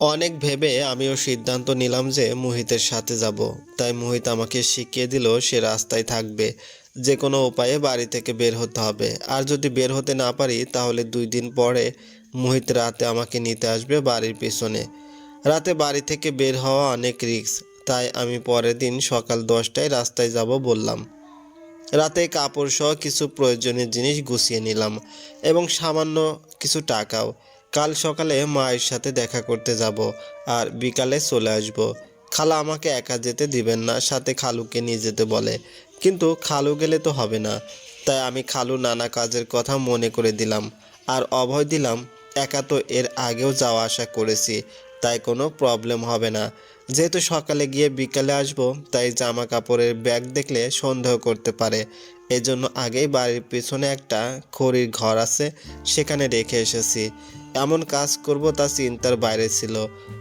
অনেক ভেবে আমিও সিদ্ধান্ত নিলাম যে মোহিতের সাথে যাব। তাই মোহিত আমাকে শিখিয়ে দিল সে রাস্তায় থাকবে। যে কোনো উপায়ে বাড়ি থেকে বের হতে হবে। আর যদি বের হতে না পারি, তাহলে দুই দিন পরে মোহিত রাতে আমাকে নিতে আসবে বাড়ির পেছনে। রাতে বাড়ি থেকে বের হওয়া অনেক রিস্ক। তাই আমি পরের দিন সকাল দশটায় রাস্তায় যাব বললাম। রাতে কাপড় সহ কিছু প্রয়োজনীয় জিনিস গুছিয়ে নিলাম এবং সামান্য কিছু টাকাও। কাল সকালে মায়ের সাথে দেখা করতে যাব আর বিকালে চলে আসব। খালা আমাকে একা যেতে দিবেন না, সাথে খালুকে নিয়ে যেতে বলে। কিন্তু খালু গেলে তো হবে না। তাই আমি খালু নানা কাজের কথা মনে করে দিলাম আর অভয় দিলাম, একা তো এর আগেও যাওয়া আসা করেছি, তাই কোনো প্রবলেম হবে না। যেহেতু সকালে গিয়ে বিকালে আসব, তাই জামা কাপড়ের ব্যাগ দেখলে সন্দেহ করতে পারে। এজন্য আগেই বাড়ির পিছনে একটা খড়ির ঘর আছে, সেখানে রেখে এসেছি। এমন কাজ করব তা চিন্তার বাইরে ছিল।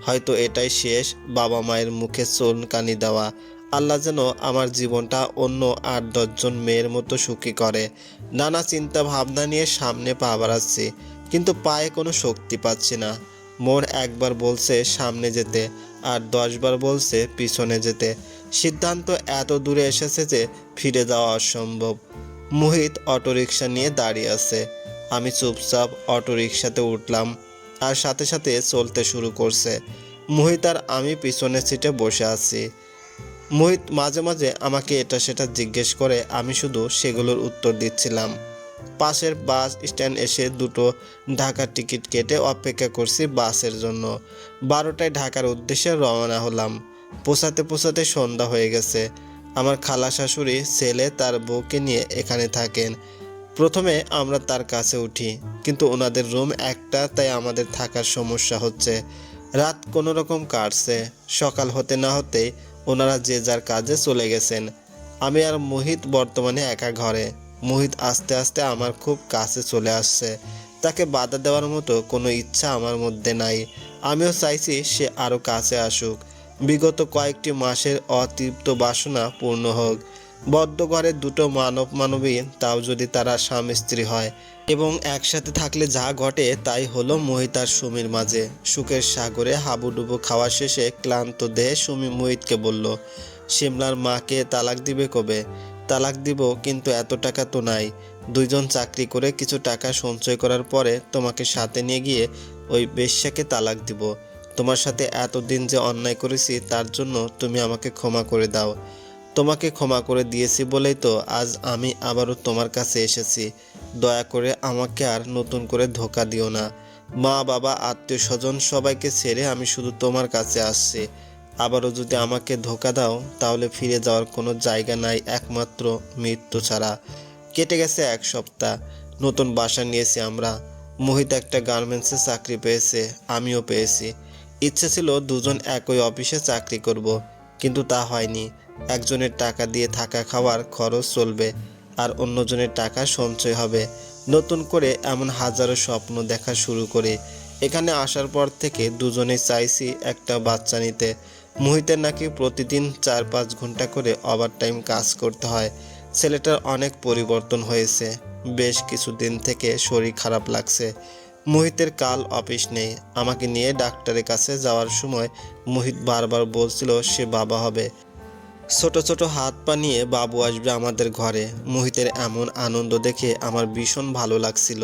হয়তো এটাই শেষ, বাবা মায়ের মুখে চুনকানি দেওয়া। আল্লাহ যেন আমার জীবনটা অন্য আট দশজন মেয়ের মতো সুখী করে। নানা চিন্তা ভাবনা নিয়ে সামনে পা বাড়াচ্ছি, কিন্তু পায়ে কোনো শক্তি পাচ্ছি না। মন একবার বলছে সামনে যেতে, আর দশবার বলছে পিছনে যেতে। সিদ্ধান্ত এত দূরে এসেছে যে ফিরে যাওয়া অসম্ভব। মোহিত অটোরিকশা নিয়ে দাঁড়িয়ে আছে। আমি চুপচাপ অটোরিকশাতে উঠলাম আর সাথে সাথে চলতে শুরু করছে। মোহিত আর আমি পিছনের সিটে বসে আছি। মোহিত মাঝে মাঝে আমাকে এটা সেটা জিজ্ঞেস করে, আমি শুধু সেগুলোর উত্তর দিচ্ছিলাম। পাশের বাস স্ট্যান্ড এসে দুটো ঢাকার টিকিট কেটে অপেক্ষা করছি বাসের জন্য। বারোটায় ঢাকার উদ্দেশ্যে রওনা হলাম। পোষাতে পোষাতে সন্ধ্যা হয়ে গেছে। আমার খালা শাশুড়ি, ছেলে তার বউকে নিয়ে এখানে থাকেন। প্রথমে আমরা তার কাছে উঠি, কিন্তু ওনাদের রুম একটা, তাই আমাদের থাকার সমস্যা হচ্ছে। রাত কোনো রকম কাটছে, সকাল হতে না হতেই ওনারা যে যার কাজে চলে গেছেন। আমি আর মোহিত বর্তমানে একা ঘরে। মোহিত আস্তে আস্তে আমার খুব কাছে চলে আসছে। তাকে বাধা দেওয়ার মতো কোনো ইচ্ছা আমার মধ্যে নাই। আমিও চাইছি সে আরও কাছে আসুক। বিগত কয়েকটি মাসের অতৃপ্ত বাসনা পূর্ণ হোক। বদ্ধ ঘরের দুটো মানব মানবী, তাও যদি তারা স্বামী স্ত্রী হয় এবং একসাথে থাকলে যা ঘটে তাই হলো মোহিতার সুমির মাঝে। সুখের সাগরে হাবুডুবু খাওয়া শেষে ক্লান্ত দেহে সুমি মোহিতকে বলল সিমলার মাকে তালাক দিবে কবে? তালাক দিব, কিন্তু এত টাকা তো নাই। দুইজন চাকরি করে কিছু টাকা সঞ্চয় করার পরে তোমাকে সাথে নিয়ে গিয়ে ওই বেশ্যাকে তালাক দিব। তোমার সাথে এতদিন যে অন্যায় করেছি, তার জন্য তুমি আমাকে ক্ষমা করে দাও। তোমাকে ক্ষমা করে দিয়েছি বলেই তো আজ আমি আবারও তোমার কাছে এসেছি। দয়া করে আমাকে আর নতুন করে ধোকা দিও না। মা, বাবা, আত্মীয় স্বজন সবাইকে ছেড়ে আমি শুধু তোমার কাছে আসছি। আবারও যদি আমাকে ধোকা দাও, তাহলে ফিরে যাওয়ার কোনো জায়গা নাই একমাত্র মৃত্যু ছাড়া। কেটে গেছে এক সপ্তাহ। নতুন বাসা নিয়েছি আমরা। মোহিত একটা গার্মেন্টসে চাকরি পেয়েছে, আমিও পেয়েছি। ইচ্ছে ছিল দুজন একই অফিসে চাকরি করব, কিন্তু তা হয়নি। একজনের টাকা দিয়ে থাকা খাওয়ার খরচ চলবে আর অন্যজনের টাকা সঞ্চয় হবে। নতুন করে এমন হাজারো স্বপ্ন দেখা শুরু করে। এখানে আসার পর থেকে দুজনে চাইছি একটা বাচ্চা নিতে। মুহিতের নাকি প্রতিদিন চার পাঁচ ঘণ্টা করে ওভারটাইম কাজ করতে হয়। ছেলেটার অনেক পরিবর্তন হয়েছে। বেশ কিছুদিন থেকে শরীর খারাপ লাগছে। মোহিতের কাল অফিস নেই। আমাকে নিয়ে ডাক্তারের কাছে যাওয়ার সময় মোহিত বারবার বলছিল, সে বাবা হবে। ছোট ছোট হাত পা নিয়ে বাবু আসবে আমাদের ঘরে। মোহিতের এমন আনন্দ দেখে আমার ভীষণ ভালো লাগছিল।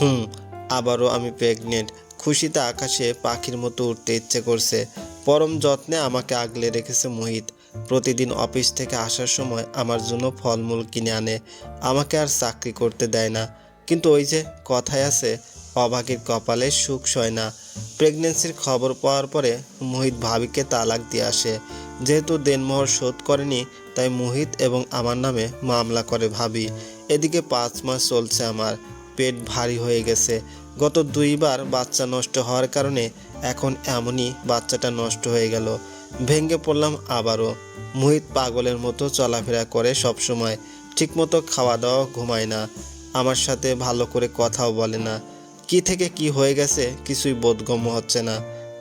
হুম, আবারও আমি প্রেগনেন্ট। খুশিতে আকাশে পাখির মতো উঠতে ইচ্ছে করছে। পরম যত্নে আমাকে আগলে রেখেছে মোহিত। প্রতিদিন অফিস থেকে আসার সময় আমার জন্য ফলমূল কিনে আনে। আমাকে আর চাকরি করতে দেয় না। কিন্তু ওই যে কথায় আছে অভাগীর কপালে সুখ সয় না। প্রেগনেন্সির খবর পাওয়ার পরে মোহিত ভাবিকে তালাক দিয়ে আসে। যেহেতু দেনমোহর শোধ করেনি, তাই মোহিত এবং আমার নামে মামলা করে ভাবি। এদিকে পাঁচ মাস চলছে আমার। পেট ভারী হয়ে গেছে। গত দুইবার বাচ্চা নষ্ট হওয়ার কারণে এখন এমনই বাচ্চাটা নষ্ট হয়ে গেল। ভেঙে পড়লাম আবারও। মোহিত পাগলের মতো চলাফেরা করে সবসময়। ঠিকমতো খাওয়া দাওয়া ঘুমায় না। আমার সাথে ভালো করে কথাও বলে না। কি থেকে কি হয়ে গেছে কিছুই বোধগম্য হচ্ছে না।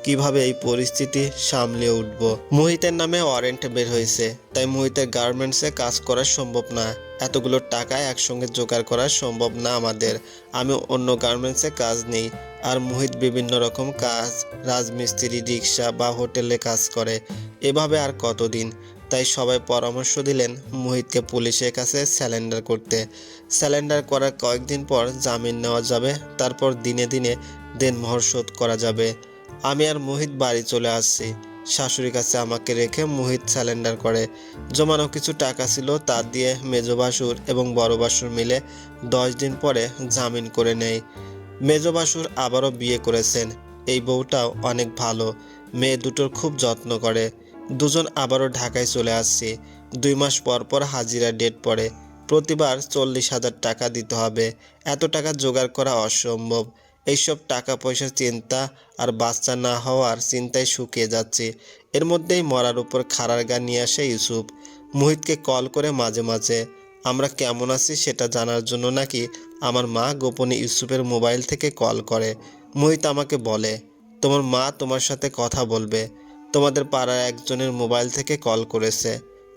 কীভাবে এই পরিস্থিতি সামলে উঠব? মোহিতের নামে ওয়ারেন্ট বের হয়েছে, তাই মোহিতের গার্মেন্টসে কাজ করা সম্ভব না। এতগুলো টাকা একসঙ্গে জোগাড় করা সম্ভব না আমাদের। আমি অন্য গার্মেন্টসে কাজ নেই, আর মোহিত বিভিন্ন রকম কাজ, রাজমিস্ত্রি, রিক্সা বা হোটেলে কাজ করে। এভাবে আর কতদিন? তাই সবাই পরামর্শ দিলেন মোহিতকে পুলিশের কাছে স্যালেন্ডার করতে। স্যালেন্ডার করার কয়েকদিন পর জামিন নেওয়া যাবে, তারপর দিনে দিনে দেনমোহর শোধ করা যাবে। আমি আর মোহিত বাড়ি চলে আসছি। শাশুড়ির কাছে আমাকে রেখে মোহিত স্যালেন্ডার করে। জমানো কিছু টাকা ছিল তা দিয়ে মেজ বাসুর এবং বড় বাসুর মিলে দশ দিন পরে জামিন করে নেয় মেজ বাসুর আবারও বিয়ে করেছেন। এই বউটাও অনেক ভালো। মেয়ে দুটোর খুব যত্ন করে। দুজন আবারও ঢাকায় চলে আসছি। দুই মাস পর পর হাজিরা ডেট পড়ে। প্রতিবার চল্লিশ হাজার টাকা দিতে হবে। এত টাকা জোগাড় করা অসম্ভব। এইসব টাকা পয়সার চিন্তা আর বাচ্চা না হওয়ার চিন্তায় শুকিয়ে যাচ্ছে। এর মধ্যেই মরার উপর খাড়ার গান নিয়ে আসে ইউসুফ। মুহিতকে কল করে মাঝে মাঝে, আমরা কেমন আছি সেটা জানার জন্য নাকি আমার মা গোপনে ইউসুফের মোবাইল থেকে কল করে? মোহিত আমাকে বলে, তোমার মা তোমার সাথে কথা বলবে। তোমাদের পাড়ার একজনের মোবাইল থেকে কল করেছে।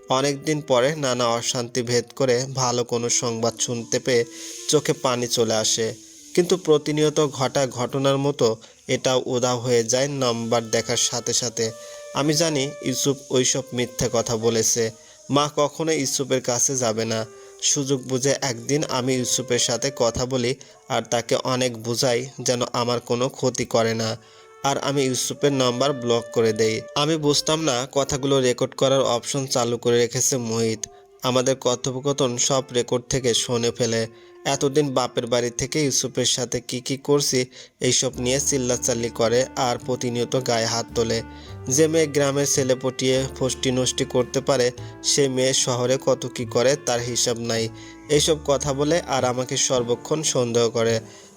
অনেক দিন পরে নানা অশান্তি ভেদ করে ভালো কোনো সংবাদ শুনতে পেয়ে চোখে পানি চলে আসে। কিন্তু প্রতিনিয়ত ঘটা ঘটনার মতো এটাও উদা হয়ে যায় নম্বর দেখার সাথে সাথে। আমি জানি ইউসুফ ওইসব মিথ্যে কথা বলেছে। মা কখনো ইউসুফের কাছে যাবে না। সুযোগ বুঝে একদিন আমি ইউসুফের সাথে কথা বলি আর তাকে অনেক বুঝাই যেন আমার কোনো ক্ষতি করে না। আর আমি ইউসুফের নাম্বার ব্লক করে দেই। আমি বুঝতাম না কথাগুলো রেকর্ড করার অপশন চালু করে রেখেছে মোহিত। আমাদের কথোপকথন সব রেকর্ড থেকে শুনে ফেলে। এতদিন বাপের বাড়ি থেকে ইউসুফের সাথে কি কি করছি, এইসব নিয়ে চিল্লাচাল্লি করে আর প্রতিনিয়ত গায়ে হাত তোলে। যে মেয়ে গ্রামের ছেলে পটিয়ে ফষ্টি নষ্টি করতে পারে, সে মেয়ে শহরে কত কি করে তার হিসাব নাই। এইসব কথা বলে আর আমাকে সর্বক্ষণ সন্দেহ করে।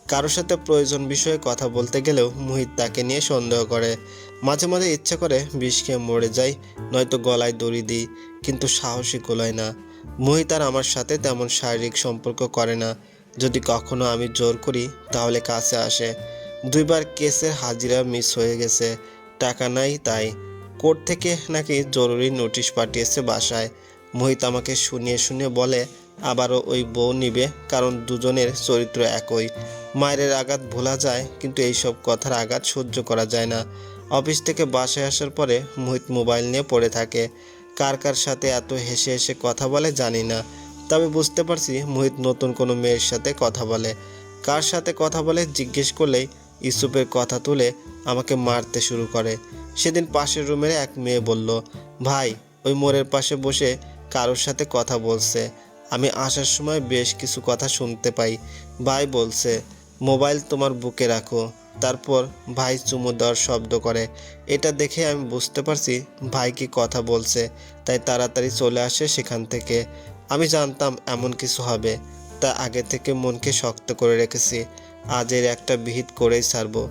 কারোর সাথে প্রয়োজন বিষয়ে কথা বলতে গেলেও মুহিত তাকে নিয়ে সন্দেহ করে। মাঝে মাঝে ইচ্ছা করে বিষ খেয়ে মরে যাই, নয়তো গলায় দড়ি দিই, কিন্তু সাহসী গোলায় না। মোহিত আর আমার সাথে তেমন শারীরিক সম্পর্ক করে না। যদি কখনো আমি জোর করি, তাহলে কাছে আসে। দুইবার কেসের হাজিরা মিস হয়ে গেছে। টাকা নাই তাই। কোর্ট থেকে নাকি জরুরি নোটিশ পাঠিয়েছে বাসায়। মোহিত আমাকে শুনিয়ে শুনিয়ে বলে, আবারও ওই বউ নিবে, কারণ দুজনের চরিত্র একই। মায়ের আঘাত ভোলা যায়, কিন্তু এইসব কথার আঘাত সহ্য করা যায় না। অফিস থেকে বাসায় আসার পরে মোহিত মোবাইল নিয়ে পড়ে থাকে। কার কার সাথে এত হেসে হেসে কথা বলে জানি না, তবে বুঝতে পারছি মোহিত নতুন কোনো মেয়ের সাথে কথা বলে। কার সাথে কথা বলে জিজ্ঞেস করলেই ইউসুফের কথা তুলে আমাকে মারতে শুরু করে। সেদিন পাশের রুমের এক মেয়ে বলল, ভাই, ওই মোড়ের পাশে বসে কারোর সাথে কথা বলছে। আমি আসার সময় বেশ কিছু কথা শুনতে পাই। ভাই বলছে মোবাইল তোমার বুকে রাখো। তারপর ভাই চুমু দেওয়ার শব্দ করে। এটা দেখে আমি বুঝতে পারছি ভাই কি কথা বলছে। তাই তাড়াতাড়ি চলে আসে সেখান থেকে। আমি জানতাম এমন কিছু হবে। তা আগে থেকে মনকে শক্ত করে রেখেছি। আজ এর একটা বিহিত করেই ছাড়বো।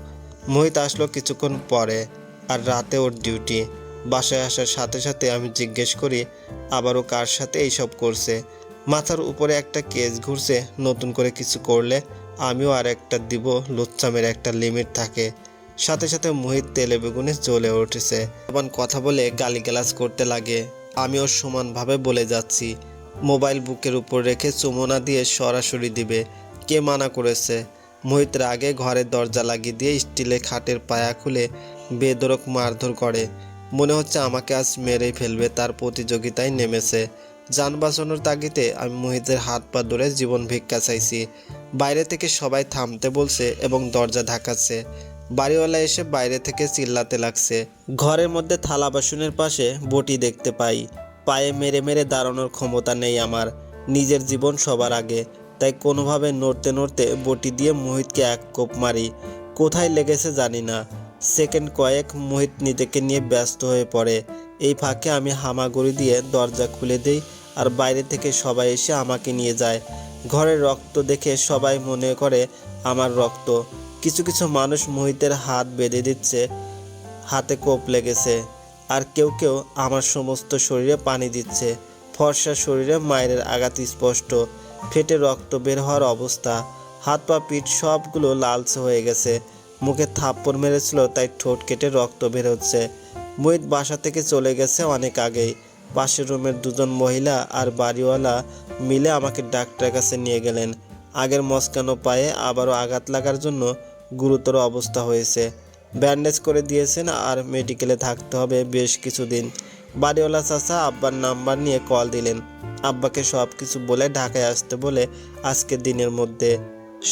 মোহিত আসলো কিছুক্ষণ পরে আর রাতে ওর ডিউটি বাসায় আসার সাথে সাথে আমি জিজ্ঞেস করি আবারও কার সাথে এইসব করছে? মাথার উপরে একটা কেস ঘুরছে, নতুন করে কিছু করলে আমিও আর একটা দিব, লুচ্চামের একটা লিমিট থাকে। সাথে সাথে মোহিত তেলে বেগুনে জ্বলে উঠেছে। আবার কথা বলে গালিগালাজ করতে লাগে। আমিও সমানভাবে বলে যাচ্ছি। মোবাইল বুকের উপর রেখে চুমোনা দিয়ে সরাসরি দিবে। কে মানা করেছে? মোহিত রাগে ঘরের দরজা লাগিয়ে দিয়ে স্টিলে খাটের পায়া খুলে বেদরক মারধর করে। মনে হচ্ছে আমাকে আজ মেরেই ফেলবে, তার প্রতিযোগিতায় নেমেছে। যান বাঁচানোর তাগিতে আমি মোহিতের হাত পা ধরে জীবন ভিক্ষা চাইছি। বাইরে থেকে সবাই থামতে বলছে এবং দরজা ঢাকাচ্ছে বাড়িওয়ালা এসে বাইরে থেকে চিল্লাতে লাগছে। ঘরের মধ্যে থালা বাসনের পাশে বটি দেখতে পাই। পায়ে মেরে মেরে দাঁড়ানোর ক্ষমতা নেই আমার। নিজের জীবন সবার আগে। তাই কোনোভাবে নড়তে নড়তে বটি দিয়ে মোহিতকে এক কোপ মারি। কোথায় লেগেছে জানি না। সেকেন্ড কয়েক মোহিত নিজেকে নিয়ে ব্যস্ত হয়ে পড়ে। এই ফাঁকে আমি হামাগুড়ি দিয়ে দরজা খুলে দিই আর বাইরে থেকে সবাই এসে আমাকে নিয়ে যায়। ঘরের রক্ত দেখে সবাই মনে করে, আমার রক্ত। কিছু কিছু মানুষ মোহিতের হাত বেঁধে দিচ্ছে, হাতে কোপ লেগেছে। আর কেউ কেউ আমার সমস্ত শরীরে পানি দিচ্ছে। ফর্সা শরীরে মায়ের আঘাত স্পষ্ট। ফেটে রক্ত বের হওয়ার অবস্থা। হাত পা, পিঠ সবগুলো লালচে হয়ে গেছে। মুখে থাপ্পড় মেরেছিল, তাই ঠোঁট কেটে রক্ত বের হচ্ছে। মুহিত বাসা থেকে চলে গেছে অনেক আগেই। পাশের রুমের দুজন মহিলা আর বাড়িওয়ালা মিলে আমাকে ডাক্তারের কাছে নিয়ে গেলেন। আগের মস্কানো পায়ে আবারও আঘাত লাগার জন্য গুরুতর অবস্থা হয়েছে। ব্যান্ডেজ করে দিয়েছেন আর মেডিকেলে থাকতে হবে বেশ কিছুদিন। বাড়িওয়ালা চাচা আব্বার নাম্বার নিয়ে কল দিলেন। আব্বাকে সব কিছু বলে ঢাকায় আসতে বলে আজকের দিনের মধ্যে।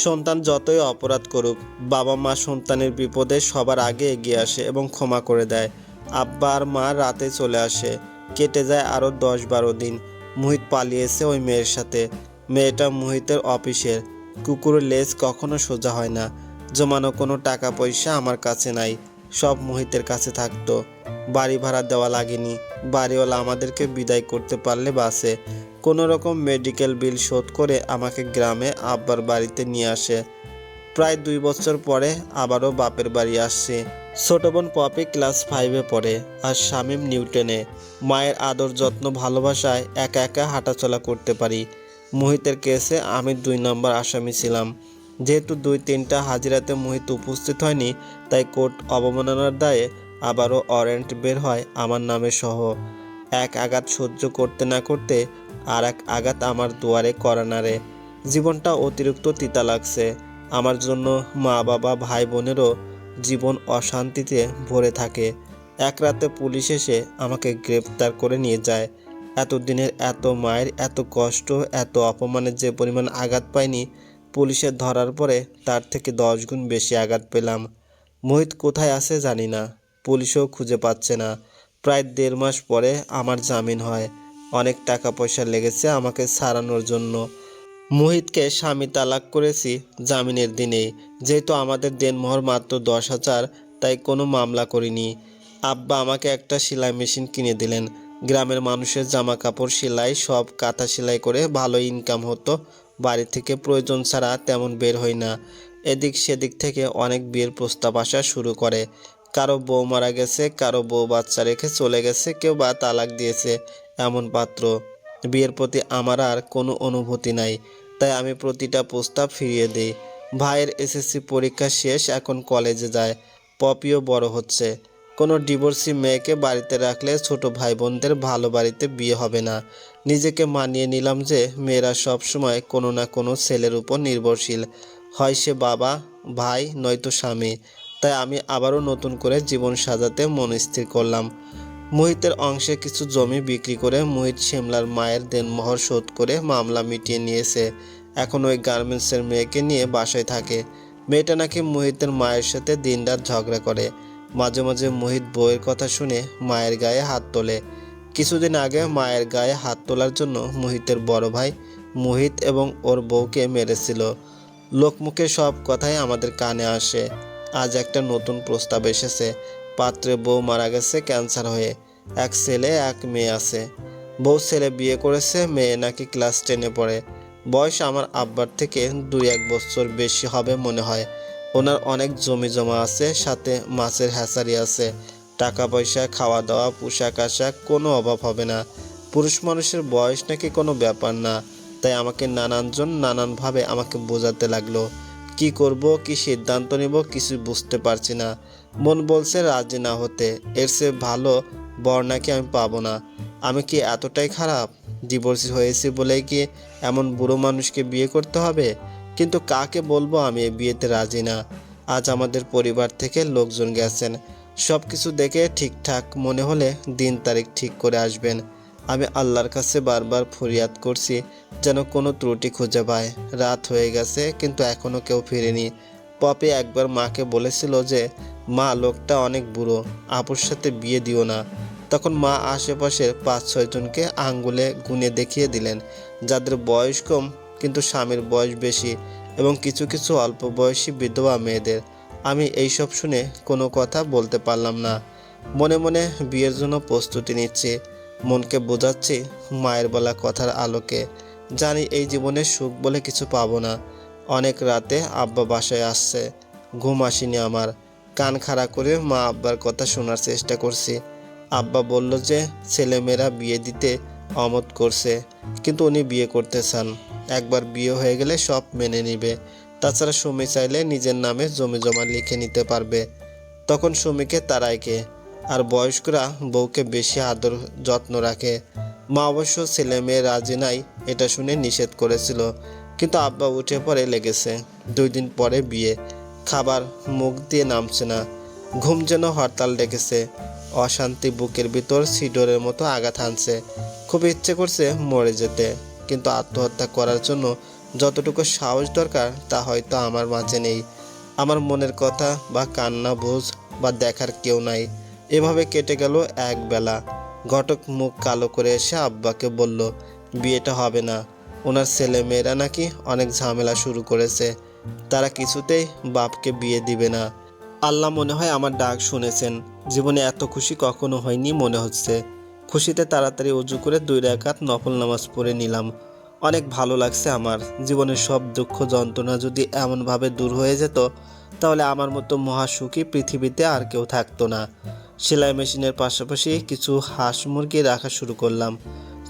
সন্তান যতই অপরাধ করুক, বাবা মা সন্তানের বিপদে সবার আগে এগিয়ে আসে এবং ক্ষমা করে দেয়। আব্বা আর মা রাতে চলে আসে। কেটে যায় আরও দশ বারো দিন। মুহিত পালিয়েছে ওই মেয়ের সাথে। মেয়েটা মুহিতের অফিসের। কুকুরের লেজ কখনো সোজা হয় না। জমানো কোনো টাকা পয়সা আমার কাছে নাই। সব মুহিতের কাছে থাকতো। বাড়ি ভাড়া দেওয়া লাগেনি। বাড়িওয়ালা আমাদেরকে বিদায় করতে পারলে বাসে। কোনো রকম মেডিকেল বিল শোধ করে আমাকে গ্রামে আব্বার বাড়িতে নিয়ে আসে। প্রায় দুই বছর পরে আবারও বাপের বাড়ি আসছে ছোট বোন পপি ক্লাস ফাইভে পড়ে আর শামীম নিউটনে। মায়ের আদর, যত্ন, ভালোবাসায় একা একা হাঁটাচলা করতে পারি। মোহিতের কেসে আমি দুই নম্বর আসামি ছিলাম। যেহেতু দুই তিনটা হাজিরাতে মোহিত উপস্থিত হয়নি, তাই কোর্ট অবমাননার দায়ে আবারও ওয়ারেন্ট বের হয় আমার নামে সহ। এক আঘাত সহ্য করতে না করতে আর এক আঘাত আমার দুয়ারে করানারে জীবনটা অতিরিক্ত তিতা লাগছে। আমার জন্য মা বাবা ভাই বোনেরও জীবন অশান্তিতে ভরে থাকে। এক রাতে পুলিশ এসে আমাকে গ্রেপ্তার করে নিয়ে যায়। এতদিনের এত মায়ের এত কষ্ট, এত অপমানের যে পরিমাণ আঘাত পাইনি পুলিশের ধরার পরে তার থেকে দশ গুণ বেশি আঘাত পেলাম। মোহিত কোথায় আছে জানি না, পুলিশও খুঁজে পাচ্ছে না। প্রায় দেড় মাস পরে আমার জামিন হয়। অনেক টাকা পয়সা লেগেছে আমাকে সারানোর জন্য। মোহিতকে স্বামী তালাক করেছি জামিনের দিনেই যেহেতু আমাদের দেনমোহর মাত্র দশ হাজার, তাই কোনো মামলা করিনি। আব্বা আমাকে একটা সেলাই মেশিন কিনে দিলেন। গ্রামের মানুষের জামা কাপড় সেলাই, সব কাঁথা সেলাই করে ভালো ইনকাম হতো। বাড়ি থেকে প্রয়োজন ছাড়া তেমন বের হই না। এদিক সেদিক থেকে অনেক বিয়ের প্রস্তাব আসা শুরু করে। কারও বউ মারা গেছে, কারও বউ বাচ্চা রেখে চলে গেছে, কেউ বা তালাক দিয়েছে, এমন পাত্র। বিয়ের প্রতি আমার আর কোনো অনুভূতি নাই। তাই আমি প্রতিটা প্রস্তাব ফিরিয়ে দিই। ভাইয়ের এসএসসি পরীক্ষা শেষ, এখন কলেজে যায়। পপিও বড় হচ্ছে। কোনো ডিভোর্সি মেয়েকে বাড়িতে রাখলে ছোট ভাই বোনদের ভালো বাড়িতে বিয়ে হবে না। নিজেকে মানিয়ে নিলাম যে মেয়েরা সব সময় কোনো না কোনো ছেলের উপর নির্ভরশীল। হয় সে বাবা, ভাই নয়তো স্বামী। তাই আমি আবারও নতুন করে জীবন সাজাতে মন স্থির করলাম। মোহিতের অংশে কিছু জমি বিক্রি করে মোহিত শিমলার মায়ের দেনমোহর শোধ করে মামলা মিটিয়ে নিয়েছে। এখন ওই গার্মেন্টসের মেয়েকে নিয়ে বাসায় থাকে। মেয়েটা নাকি মোহিতের মায়ের সাথে দিনরাত ঝগড়া করে। মাঝে মাঝে মোহিত বউয়ের কথা শুনে মায়ের গায়ে হাত তোলে। কিছুদিন আগে মায়ের গায়ে হাত তোলার জন্য মোহিতের বড় ভাই মোহিত এবং ওর বউকে মেরেছিল। লোকমুখে সব কথাই আমাদের কানে আসে। আজ একটা নতুন প্রস্তাব এসেছে। পাত্রে বউ মারা গেছে, ক্যান্সার হয়ে। এক ছেলে, এক মেয়ে আছে। বউ ছেলে বিয়ে করেছে, মেয়ে নাকি ক্লাস টেনে পড়ে। বয়স আমার আব্বার থেকে দুই এক বছর বেশি হবে মনে হয়। ওনার অনেক জমি জমা আছে, সাথে মাছের হ্যাচারি আছে। টাকা পয়সা খাওয়া দাওয়া পোশাক আশাক কোনো অভাব হবে না। পুরুষ মানুষের বয়স নাকি কোনো ব্যাপার না। তাই আমাকে নানানজন নানানভাবে আমাকে বোঝাতে লাগল। কি করব, কি সিদ্ধান্ত নিব কিছু বুঝতে পারছি না। মন বলছে রাজি না হতে। এর চেয়ে ভালো বর নাকি আমি পাবো না। আমি কি এতটাই খারাপ? ডিভোর্স হয়েছি বলেই কি এমন বুড়ো মানুষকে বিয়ে করতে হবে? কিন্তু কাকে বলব আমি বিয়েতে রাজি না। আজ আমাদের পরিবার থেকে লোকজন গেছেন। সব কিছু দেখে ঠিকঠাক মনে হলে দিন তারিখ ঠিক করে আসবেন। আমি আল্লাহর কাছে বারবার ফরিয়াদ করছি যেন কোনো ত্রুটি খুঁজে পায়। রাত হয়ে গেছে, কিন্তু এখনও কেউ ফিরেনি। পপি একবার মাকে বলেছিল যে, মা, লোকটা অনেক বুড়ো, আপুর সাথে বিয়ে দিও না। তখন মা আশেপাশের পাঁচ ছয়জনকে আঙ্গুলে গুনে দেখিয়ে দিলেন, যাদের বয়স কম, কিন্তু স্বামীর বয়স বেশি এবং কিছু কিছু অল্প বয়সী বিধবা মেয়েদের। আমি এইসব শুনে কোনো কথা বলতে পারলাম না। মনে মনে বিয়ের জন্য প্রস্তুতি নিচ্ছি। মনকে বোঝাচ্ছি মায়ের বলা কথার আলোকে। জানি এই জীবনে সুখ বলে কিছু পাবো না। অনেক রাতে আব্বা বাসায় আসছে। ঘুম আসেনি আমার। কান খাড়া করে মা আব্বার কথা শোনার চেষ্টা করছি। আব্বা বলল যে, ছেলেমেয়েরা বিয়ে দিতে অমত করছে, কিন্তু উনি বিয়ে করতে চান। একবার বিয়ে হয়ে গেলে সব মেনে নিবে। তাছাড়া সুমি চাইলে নিজের নামে জমি জমা লিখে নিতে পারবে। তখন সুমিকে তারাইকে আর বয়স্করা বউকে বেশি আদর যত্ন রাখে। মা অবশ্য ছেলে মেয়ে রাজি নাই, এটা শুনে নিষেধ করেছিল। কিন্তু আব্বা উঠে পড়ে লেগেছে। দুই দিন পরে বিয়ে। খাবার মুখ দিয়ে নামছে না। ঘুম যেন হরতাল ডেকেছে। অশান্তি বুকের ভিতর সিডোরের মতো আঘাত হানছে। খুব ইচ্ছে করছে মরে যেতে। কিন্তু আত্মহত্যা করার জন্য যতটুকু সাহস দরকার, তা হয়তো আমার মাঝে নেই। আমার মনের কথা বা কান্না, বোঝ বা দেখার কেউ নাই। এভাবে কেটে গেল এক বেলা। ঘটক মুখ কালো করে এসে আব্বাকে বলল, বিয়েটা হবে না। ওনার ছেলে মেয়েরা নাকি অনেক ঝামেলা শুরু করেছে। তারা কিছুতেই বাপকে বিয়ে দিবে না। আল্লাহ মনে হয় আমার ডাক শুনেছেন। জীবনে এত খুশি কখনো হয়নি মনে হচ্ছে। খুশিতে তাড়াতাড়ি উজু করে দুই রেখাত নফল নামাজ পড়ে নিলাম। অনেক ভালো লাগছে আমার। জীবনের সব দুঃখ যন্ত্রণা যদি এমনভাবে দূর হয়ে যেত, তাহলে আমার মতো মহাসুখী পৃথিবীতে আর কেউ থাকতো না। সেলাই মেশিনের পাশাপাশি কিছু হাঁস মুরগি রাখা শুরু করলাম।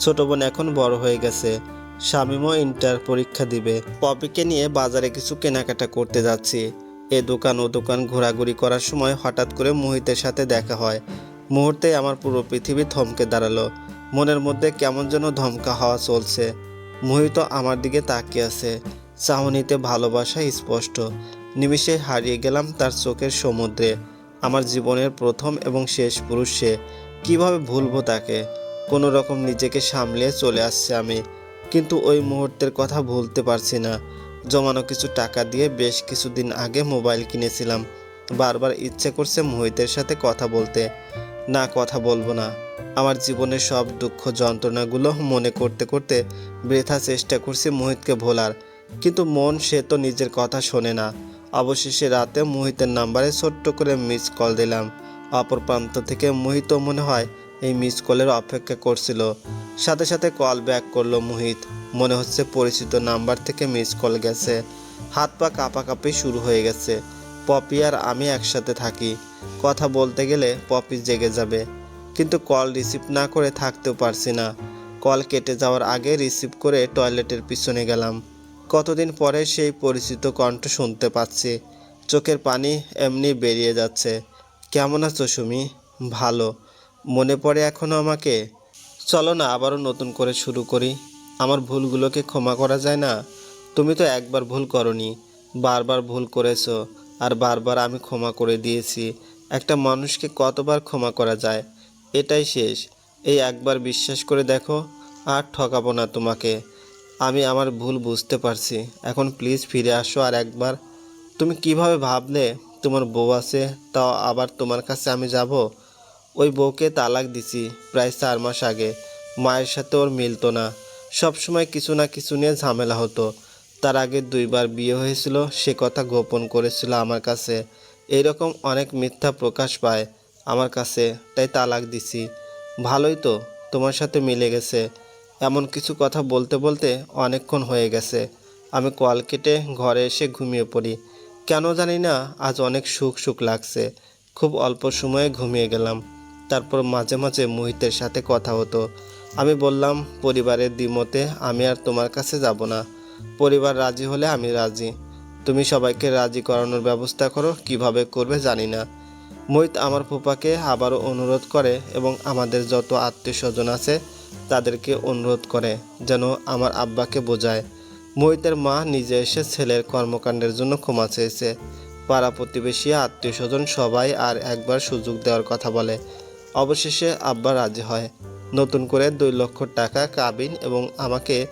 ছোট বোন এখন বড় হয়ে গেছে। স্বামীমও ইন্টার পরীক্ষা দিবে। পপিকে নিয়ে বাজারে কিছু কেনাকাটা করতে যাচ্ছি। এ দোকান ও দোকান ঘোরাঘুরি করার সময় হঠাৎ করে মোহিতের সাথে দেখা হয়। মুহূর্তে আমার পুরো পৃথিবী থমকে দাঁড়াল। মনের মধ্যে কেমন যেন ধমকা হাওয়া চলছে। মোহিত আমার দিকে তাকিয়ে আছে। চাহনিতে ভালোবাসা স্পষ্ট। নিমিষে হারিয়ে গেলাম তার চোখের সমুদ্রে। আমার জীবনের প্রথম এবং শেষ পুরুষ সে। কীভাবে ভুলবো তাকে? কোনো রকম নিজেকে সামলে চলে আসছে আমি। কিন্তু ওই মুহূর্তের কথা ভুলতে পারছি না। জমানো কিছু টাকা দিয়ে বেশ কিছুদিন আগে মোবাইল কিনেছিলাম। বারবার ইচ্ছে করছে মোহিতের সাথে কথা বলতে। না, কথা বলব না। আমার জীবনের সব দুঃখ যন্ত্রণাগুলো মনে করতে করতে বৃথা চেষ্টা করছি মোহিতকে ভোলার। কিন্তু মন সে তো নিজের কথা শোনে না। অবশেষে রাতে মোহিতের নাম্বারে ছোট্ট করে মিস কল দিলাম। অপর প্রান্ত থেকে মোহিত মনে হয় এই মিস কলের অপেক্ষা করছিল। সাথে সাথে কল ব্যাক করল মোহিত। মনে হচ্ছে পরিচিত নাম্বার থেকে মিস কল গেছে। হাত পা কাঁপাকাঁপি শুরু হয়ে গেছে। পপি আর আমি একসাথে থাকি। কথা বলতে গেলে পপি জেগে যাবে। কিন্তু কল রিসিভ না করে থাকতেও পারছি না। কল কেটে যাওয়ার আগে রিসিভ করে টয়লেটের পিছনে গেলাম। কতদিন পরে সেই পরিচিত কণ্ঠ শুনতে পাচ্ছি। চোখের পানি এমনি বেরিয়ে যাচ্ছে। কেমন আছো সুমি? ভালো। মনে পড়ে এখনও আমাকে? চলো না, আবারও নতুন করে শুরু করি। আমার ভুলগুলোকে ক্ষমা করা যায় না? তুমি তো একবার ভুল করনি। বারবার ভুল করেছ, আর বারবার আমি ক্ষমা করে দিয়েছি। একটা মানুষকে কতবার ক্ষমা করা যায়? এটাই শেষ। এই একবার বিশ্বাস করে দেখো, আর ঠকাবো না তোমাকে। আমি আমার ভুল বুঝতে পারছি। এখন প্লিজ ফিরে আসো আর একবার। তুমি কীভাবে ভাবলে তোমার বউ আছে, তাও আবার তোমার কাছে আমি যাব? ওই বউকে তালাক দিছি প্রায় চার মাস আগে। মায়ের সাথে ওর মিলতো না। সব সময় কিছু না কিছু নিয়ে ঝামেলা হতো। তার আগে দুইবার বিয়ে হয়েছিল, সে কথা গোপন করেছিল আমার কাছে। এইরকম অনেক মিথ্যা প্রকাশ পায় আমার কাছে, তাই তালাক দিছি। ভালোই তো, তোমার সাথে মিলে গেছে। এমন কিছু কথা বলতে বলতে অনেকক্ষণ হয়ে গেছে। আমি কল কেটে ঘরে এসে ঘুমিয়ে পড়ি। কেন জানি না, আজ অনেক সুখ সুখ লাগছে। খুব অল্প সময়ে ঘুমিয়ে গেলাম। তারপর মাঝে মাঝে মোহিতের সাথে কথা হতো। আমি বললাম, পরিবারের দ্বিমতে আমি আর তোমার কাছে যাব না। পরিবার রাজি হলে আমি রাজি। তুমি সবাইকে রাজি করানোর ব্যবস্থা করো, কীভাবে করবে জানি না। মোহিত আমার ফুপাকে আবারও অনুরোধ করে এবং আমাদের যত আত্মীয় স্বজন আছে তাদেরকে অনুরোধ করে যেন আমার আব্বাকে বোঝায়। মোহিতের মা নিজে এসে ছেলের কর্মকাণ্ডের জন্য ক্ষমা চেয়েছে। পাড়া প্রতিবেশী আত্মীয় স্বজন সবাই আর একবার সুযোগ দেওয়ার কথা বলে। অবশেষে আব্বা রাজি হয়। নতুন করে দুই লক্ষ টাকা কাবিন এবং আমাকে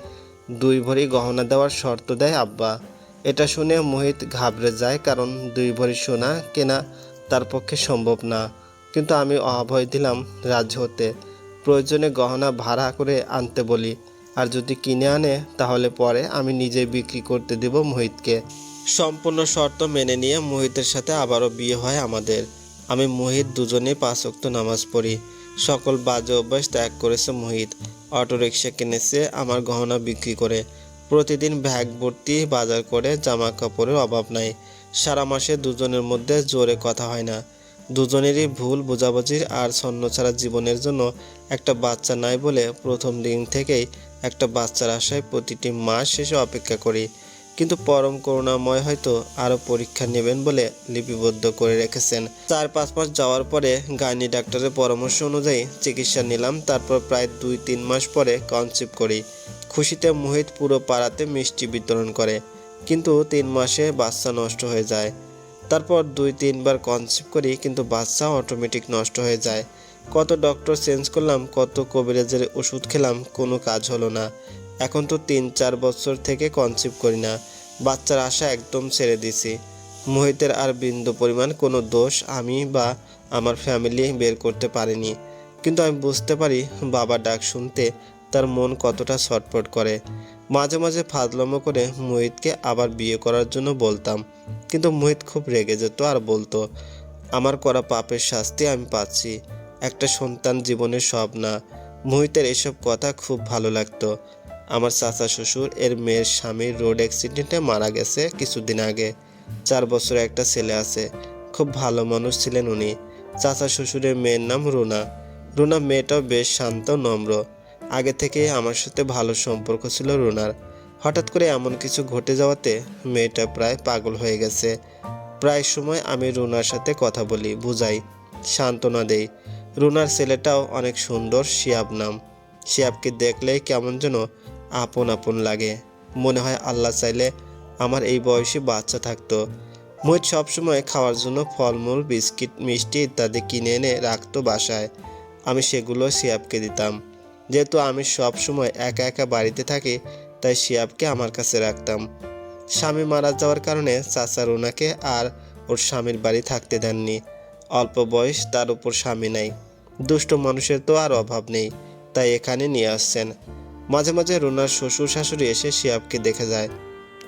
দুই ভরি গহনা দেওয়ার শর্ত দেয় আব্বা। এটা শুনে মোহিত ঘাবড়ে যায় কারণ দুই ভরি সোনা কেনা তার পক্ষে সম্ভব না। কিন্তু আমি অভয় দিলাম রাজি হতে। প্রয়োজনে গহনা ভাড়া করে আনতে বলি। আর যদি কিনে আনে, তাহলে পরে আমি নিজেই বিক্রি করতে দেব মোহিতকে। সম্পূর্ণ শর্ত মেনে নিয়ে মোহিতের সাথে আবারও বিয়ে হয় আমাদের। আমি মোহিত দুজনেই পাঁচ ওয়াক্ত নামাজ পড়ি। সকল বাজে অভ্যাস ত্যাগ করেছে মোহিত। অটো রিক্সা কিনেছে, আমার গহনা বিক্রি করে। প্রতিদিন ব্যাগ ভর্তি, বাজার করে, জামা কাপড়ের অভাব নাই। সারা মাসে দুজনের মধ্যে জোরে কথা হয় না। দুজনেরই ভুল বোঝাবুঝির আর ছাড়া জীবনের জন্য একটা বাচ্চা নাই বলে প্রথম দিন থেকেই একটা বাচ্চার আশায় প্রতিটি মাস শেষে অপেক্ষা করি। কিন্তু পরম করুণাময় হয়তো আরও পরীক্ষা নেবেন বলে লিপিবদ্ধ করে রেখেছেন। চার পাঁচ মাস যাওয়ার পরে গাইনি ডাক্তারের পরামর্শ অনুযায়ী চিকিৎসা নিলাম, তারপর প্রায় দুই তিন মাস পরে কনসিভ করি। খুশিতে মোহিত পুরো পাড়াতে মিষ্টি বিতরণ করে, কিন্তু তিন মাসে বাচ্চা নষ্ট হয়ে যায়। তারপর দুই তিনবার কনসিভ করি কিন্তু বাচ্চা অটোমেটিক নষ্ট হয়ে যায়। কত ডক্টর চেঞ্জ করলাম, কত কবিরাজের ওষুধ খেলাম, কোনো কাজ হলো না। এখন তো তিন চার বছর থেকে কনসিভ করি না। বাচ্চার আশা একদম ছেড়ে দিছি। মোহিতের আর বিন্দু পরিমাণ কোনো দোষ আমি বা আমার ফ্যামিলি বের করতে পারিনি। কিন্তু আমি বুঝতে পারি বাবা ডাক শুনতে তার মন কতটা ছটফট করে। মাঝে মাঝে ফাজলামো করে মোহিতকে আবার বিয়ে করার জন্য বলতাম। কিন্তু মোহিত খুব রেগে যেত আর বলতো, আমার করা পাপের শাস্তি আমি পাচ্ছি। একটা সন্তান জীবনের সব না মোহিতের এসব কথা খুব ভালো লাগতো। আমার চাচা শ্বশুর এর মেয়ের স্বামী রোড অ্যাক্সিডেন্টে মারা গেছে কিছুদিন আগে। চার বছর একটা ছেলে আছে। খুব ভালো মানুষ ছিলেন উনি। চাচা শ্বশুরের মেয়ের নাম রুনা। রুনা মেয়েটাও বেশ শান্ত, নম্র। আগে থেকে আমার সাথে ভালো সম্পর্ক ছিল রুনার। হঠাৎ করে এমন কিছু ঘটে যাওয়াতে মেয়েটা প্রায় পাগল হয়ে গেছে। প্রায় সময় আমি রুনার সাথে কথা বলি, বুঝাই, সান্ত্বনা দেই। রুনার ছেলেটাও অনেক সুন্দর, শিয়াব নাম। শিয়াবকে দেখলেই কেমন যেন আপন আপন লাগে। মনে হয় আল্লাহ চাইলে আমার এই বয়সী বাচ্চা থাকতো। মোহিত সবসময় খাওয়ার জন্য ফলমূল, বিস্কিট, মিষ্টি ইত্যাদি কিনে এনে রাখতো বাসায়। আমি সেগুলো শিয়াবকে দিতাম। যেহেতু আমি সব সময় একা একা বাড়িতে থাকি, তাই শিয়াবকে আমার কাছে রাখতাম। স্বামী মারা যাওয়ার কারণে চাচা রুনাকে আর ওর স্বামীর বাড়ি থাকতে দেননি। অল্প বয়স তার উপর স্বামী নাই। দুষ্ট মানুষের তো আর অভাব নেই, তাই এখানে নিয়ে আসছেন। মাঝে মাঝে রুনার শ্বশুর শাশুড়ি এসে শিয়াবকে দেখে যায়।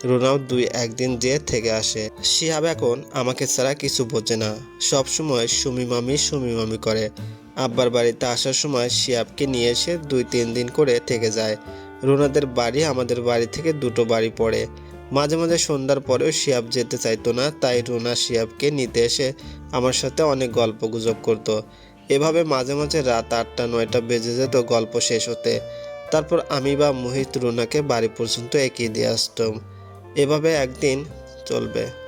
রুনাও দুই একদিন যে থেকে আসে। শিহাব এখন আমাকে ছাড়া কিছু বোঝে না। সবসময় সুমি মামি সুমি মামি করে। আব্বার বাড়িতে আসার সময় শিয়াবকে নিয়ে এসে দুই তিন দিন করে থেকে যায়। রুনাদের বাড়ি আমাদের বাড়ি থেকে দুটো বাড়ি পড়ে। মাঝে মাঝে সন্ধ্যার পরেও শিয়াব যেতে চাইতো না, তাই রুনা শিয়াবকে নিতে এসে আমার সাথে অনেক গল্প গুজব করতো। এভাবে মাঝে মাঝে রাত আটটা, নয়টা বেজে যেত গল্প শেষ হতে। তারপর আমি বা মোহিত রুনাকে বাড়ি পর্যন্ত এগিয়ে দিয়ে আসতাম। এভাবে একদিন চলবে।